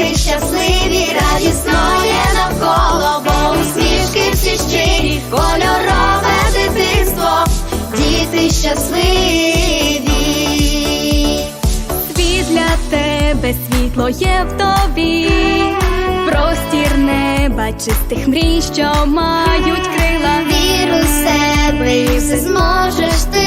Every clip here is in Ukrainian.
Діти щасливі, радісно є навколо, бо усмішки всі щирі, кольорове дитинство, діти щасливі. Світ для тебе світло є в тобі, простір неба, чистих мрій, що мають крила. Віру в себе і все зможеш ти.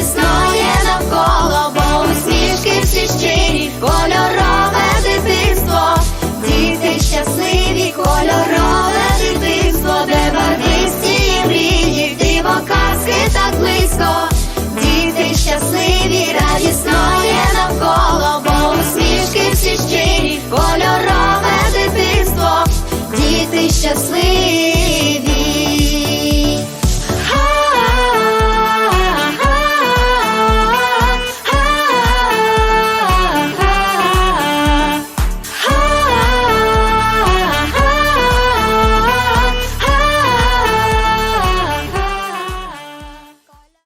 існує навколо, бо усмішки всі щирі, кольорове дитинство, діти щасливі, кольорове дитинство, де барвисті і мрії, диво казки так близько, діти щасливі, радісно є навколо, бо усмішки всі щирі, кольорове дитинство, діти щасливі.